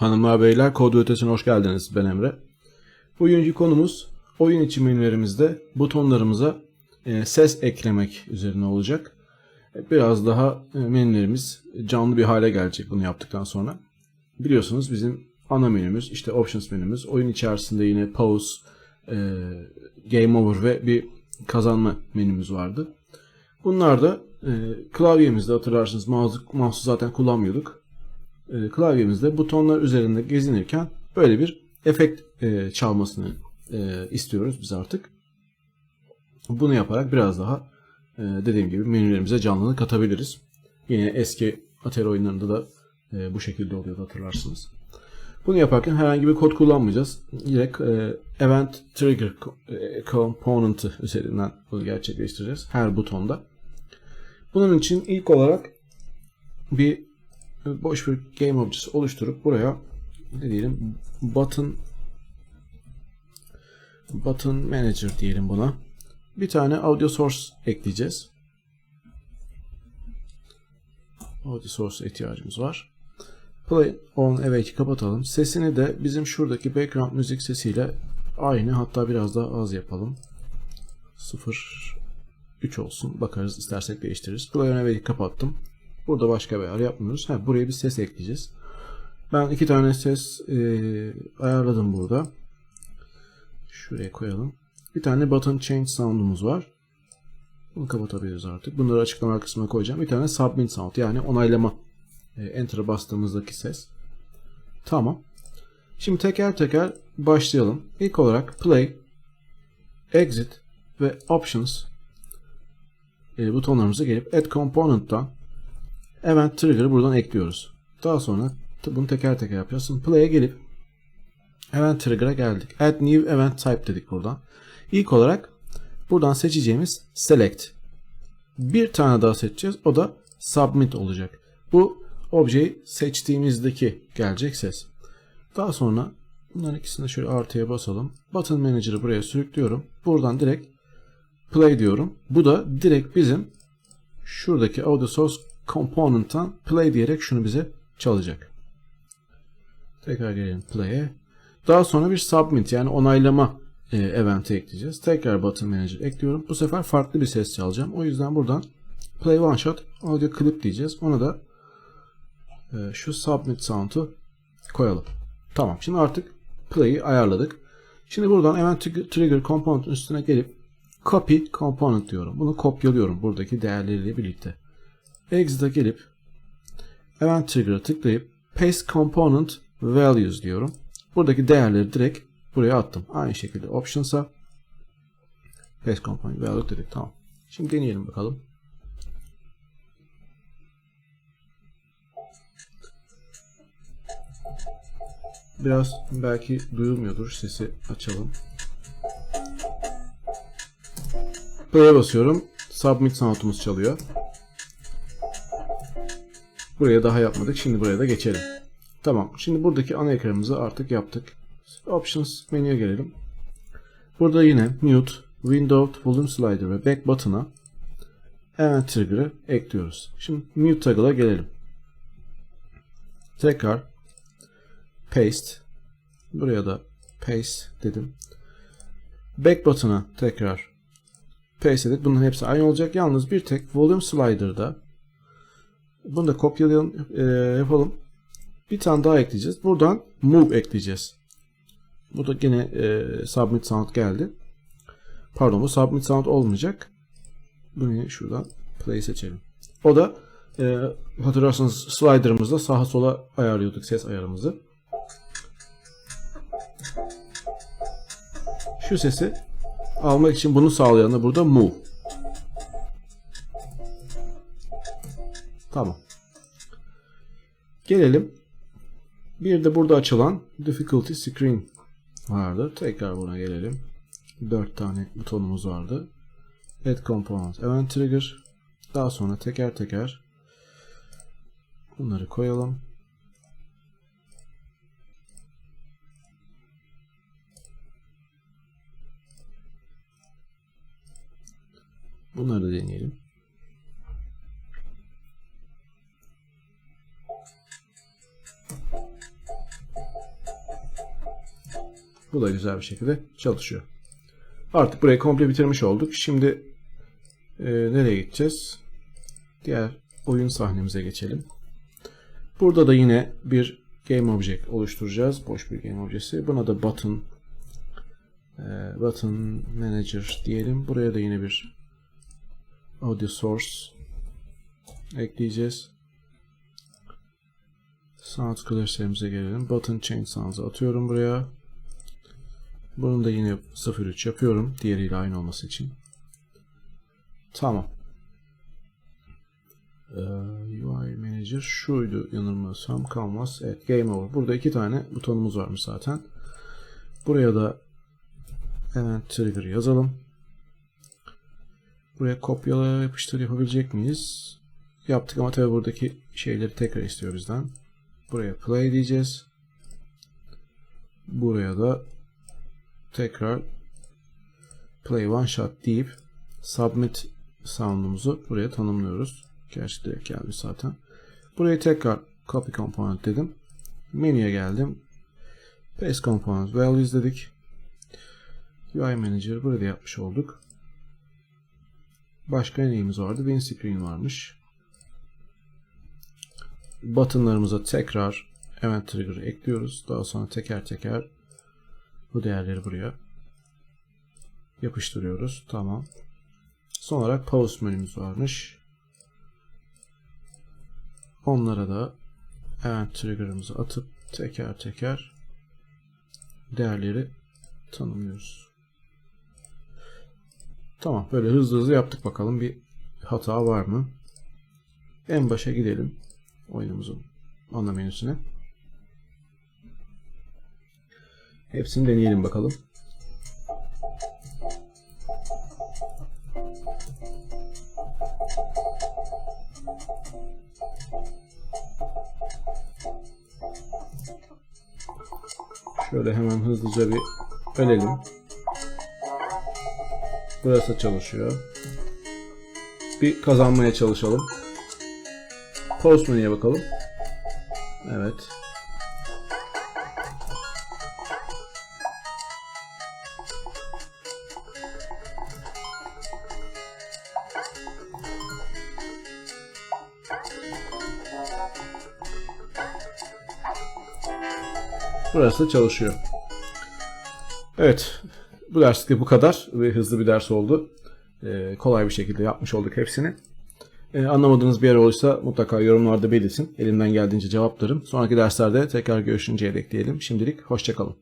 Hanımlar beyler kod ötesine hoş geldiniz. Ben Emre. Bugünkü konumuz oyun içi menülerimizde butonlarımıza e, ses eklemek üzerine olacak. E, Biraz daha e, menülerimiz canlı bir hale gelecek bunu yaptıktan sonra. Biliyorsunuz bizim ana menümüz işte options menümüz. Oyun içerisinde yine pause, e, game over ve bir kazanma menümüz vardı. Bunlar da e, klavyemizde hatırlarsınız mouse, mouse'u zaten kullanmıyorduk. E, klavyemizde butonlar üzerinde gezinirken böyle bir efekt e, çalmasını e, istiyoruz biz artık. Bunu yaparak biraz daha dediğim gibi menülerimize canlılık katabiliriz. Yine eski Atari oyunlarında da bu şekilde oluyordu hatırlarsınız. Bunu yaparken herhangi bir kod kullanmayacağız. Direkt Event Trigger Component'ı üzerinden bunu gerçekleştireceğiz. Her butonda. Bunun için ilk olarak bir boş bir game objesi oluşturup buraya ne diyelim button button manager diyelim buna. Bir tane audio source ekleyeceğiz. Audio source ihtiyacımız var. Play on awake kapatalım. Sesini de bizim şuradaki background müzik sesiyle aynı hatta biraz daha az yapalım. 0 3 olsun. Bakarız istersek değiştiririz. Play on awake kapattım. Burada başka bir ayar yapmıyoruz. Ha, buraya bir ses ekleyeceğiz. Ben iki tane ses e, ayarladım burada. Şuraya koyalım. Bir tane button change sound'umuz var. Bunu kapatabiliriz artık. Bunları açıklama kısmına koyacağım. Bir tane submit sound yani onaylama. E, enter'a bastığımızdaki ses. Tamam. Şimdi teker teker başlayalım. İlk olarak play, exit ve options e, butonlarımıza gelip add component'tan event trigger'ı buradan ekliyoruz. Daha sonra bunu teker teker yapacağız. Play'e gelip event trigger'a geldik. Add new event type dedik buradan. İlk olarak buradan seçeceğimiz select. Bir tane daha seçeceğiz. O da submit olacak. Bu objeyi seçtiğimizdeki gelecek ses. Daha sonra bunların ikisini şöyle artıya basalım. Button Manager'ı buraya sürüklüyorum. Buradan direkt play diyorum. Bu da direkt bizim şuradaki audio source component'tan play diyerek şunu bize çalacak. Tekrar gelelim play'e. Daha sonra bir submit yani onaylama e, ekleyeceğiz. Tekrar button manager ekliyorum. Bu sefer farklı bir ses çalacağım. O yüzden buradan play one shot audio clip diyeceğiz. Ona da e, şu submit sound'u koyalım. Tamam. Şimdi artık play'i ayarladık. Şimdi buradan event trigger component üstüne gelip copy component diyorum. Bunu kopyalıyorum buradaki değerleriyle birlikte. Exit'e gelip event trigger'a tıklayıp paste component values diyorum. Buradaki değerleri direkt buraya attım. Aynı şekilde options'a paste component value dedik. Tamam. Şimdi deneyelim bakalım. Biraz belki duyulmuyordur. Sesi açalım. Play'e basıyorum. Submit sound'umuz çalıyor. Buraya daha yapmadık. Şimdi buraya da geçelim. Tamam. Şimdi buradaki ana ekranımızı artık yaptık. Options menüye gelelim. Burada yine Mute, Window, Volume Slider ve Back button'a Event Trigger'ı ekliyoruz. Şimdi Mute Toggle'a gelelim. Tekrar Paste. Buraya da Paste dedim. Back button'a tekrar Paste dedik. Bunların hepsi aynı olacak. Yalnız bir tek Volume Slider'da bunu da kopyalayalım, e, yapalım. Bir tane daha ekleyeceğiz. Buradan move ekleyeceğiz. Bu da yine e, submit sound geldi. Pardon bu submit sound olmayacak. Bunu şuradan play seçelim. O da e, hatırlarsanız slider'ımızda sağa sola ayarlıyorduk ses ayarımızı. Şu sesi almak için bunu sağlayan da burada move. Tamam. Gelelim. Bir de burada açılan difficulty screen vardı. Tekrar buna gelelim. 4 tane butonumuz vardı. Add component, event trigger. Daha sonra teker teker bunları koyalım. Bunları da deneyelim. Bu da güzel bir şekilde çalışıyor. Artık burayı komple bitirmiş olduk. Şimdi e, nereye gideceğiz? Diğer oyun sahnemize geçelim. Burada da yine bir game object oluşturacağız. Boş bir game objesi. Buna da button e, button manager diyelim. Buraya da yine bir audio source ekleyeceğiz. Sound klasörümüze gelelim. Button change sounds'ı atıyorum buraya. Bunun da yine 0.3 yapıyorum. Diğeriyle aynı olması için. Tamam. Ee, UI Manager şuydu yanılmıyorsam Canvas. Evet Game Over. Burada iki tane butonumuz varmış zaten. Buraya da hemen Trigger yazalım. Buraya kopyala yapıştır yapabilecek miyiz? Yaptık ama tabi buradaki şeyleri tekrar istiyor bizden. Buraya play diyeceğiz. Buraya da tekrar play one shot deyip submit sound'umuzu buraya tanımlıyoruz. Gerçi direkt gelmiş zaten. Buraya tekrar copy component dedim. Menüye geldim. Paste component values dedik. UI Manager burada yapmış olduk. Başka neyimiz vardı? Win screen varmış. Buttonlarımıza tekrar event trigger ekliyoruz. Daha sonra teker teker bu değerleri buraya yapıştırıyoruz. Tamam. Son olarak pause menümüz varmış. Onlara da event trigger'ımızı atıp teker teker değerleri tanımlıyoruz. Tamam. Böyle hızlı hızlı yaptık bakalım. Bir hata var mı? En başa gidelim. Oyunumuzun ana menüsüne. Hepsini deneyelim bakalım. Şöyle hemen hızlıca bir ölelim. Burası çalışıyor. Bir kazanmaya çalışalım. Post menüye bakalım. Evet. Burası da çalışıyor. Evet. Bu derslikte bu kadar ve hızlı bir ders oldu. Ee, kolay bir şekilde yapmış olduk hepsini. Ee, anlamadığınız bir yer olursa mutlaka yorumlarda belirtin. Elimden geldiğince cevaplarım. Sonraki derslerde tekrar görüşünceye dek diyelim. Şimdilik hoşçakalın.